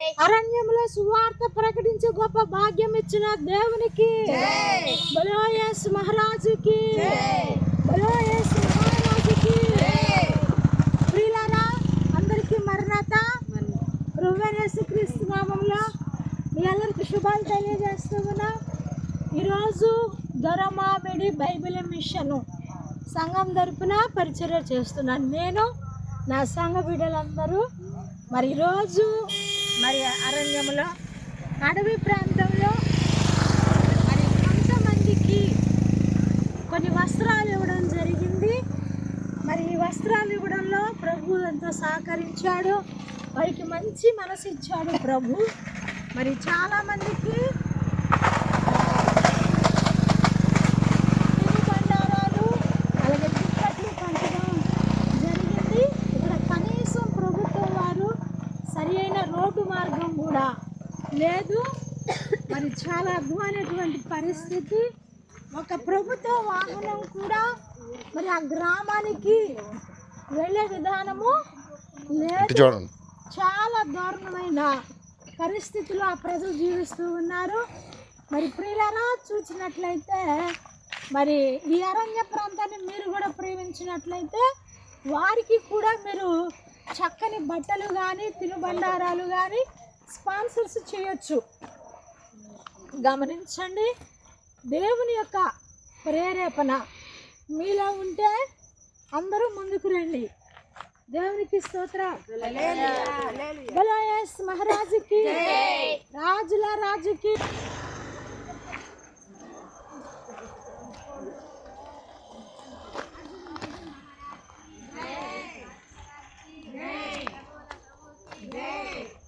అరణ్యంలో సువార్త ప్రకటించే గొప్ప భాగ్యం ఇచ్చిన దేవునికి. బలోయస్ మహారాజుకి. బలోయస్ మహారాజుకి. ప్రియులారా అందరికీ మరణత. రువేనేసు క్రీస్తు నామంలో మీ అందరికి శుభాలు తెలియజేస్తూ ఉన్నా. ఈరోజు దొరమామిడి బైబిల్ మిషన్ సంఘం తరపున పరిచర్య చేస్తున్నాను నేను నా సంఘ బిడ్డలందరూ. మరి ఈరోజు మరి అరణ్యంలో అడవి ప్రాంతంలో మరి కొంతమందికి కొన్ని వస్త్రాలు ఇవ్వడం జరిగింది. మరి ఈ వస్త్రాలు ఇవ్వడంలో ప్రభు ఎంతో సహకరించాడు. వారికి మంచి మనసు ఇచ్చాడు ప్రభు. మరి చాలామందికి రోడ్డు మార్గం కూడా లేదు. మరి చాలా అద్భుతమైనటువంటి పరిస్థితి. ఒక ప్రభుత్వ వాహనం కూడా మరి ఆ గ్రామానికి వెళ్ళే విధానము లేదు. చాలా దారుణమైన పరిస్థితుల్లో ఆ ప్రజలు జీవిస్తూ ఉన్నారు. మరి ప్రియులరా చూసినట్లయితే మరి ఈ అరణ్య ప్రాంతాన్ని మీరు కూడా ప్రేమించినట్లయితే వారికి కూడా మీరు చక్కని బట్టలు కానీ తినుబండారాలు కానీ స్పాన్సర్స్ చేయొచ్చు. గమనించండి దేవుని యొక్క ప్రేరేపణ. మీలో ఉంటే అందరూ ముందుకు రండి. దేవునికి స్తోత్ర. మహారాజుకి రాజుల రాజుకి. 10.